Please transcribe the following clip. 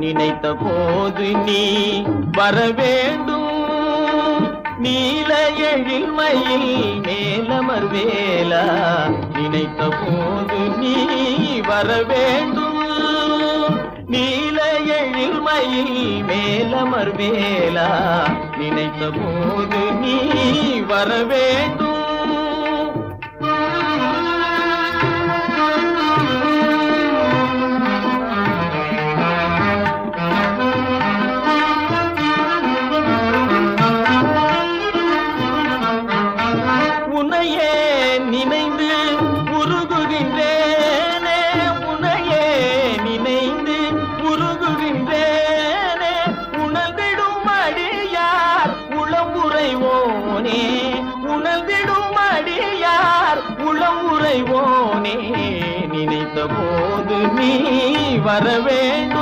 நினைத்த போது நீ வர வேண்டும் நீல எழில்மையில் மேலமர் வேலா நினைத்த போது நீ வர வேண்டும் நீல எழில்மையில் மேலமர் வேலா நினைத்த போது நீ வர உன்னையே நினைந்து உருகுகின்றேனே உன்னையே நினைந்து உருகுகின்றேனே உணர்ந்திடும் அடியார் உளமுறைவோனே உணர்ந்திடும் அடியார் உளமுறைவோனே நினைத்த போது நீ வர வேண்டும்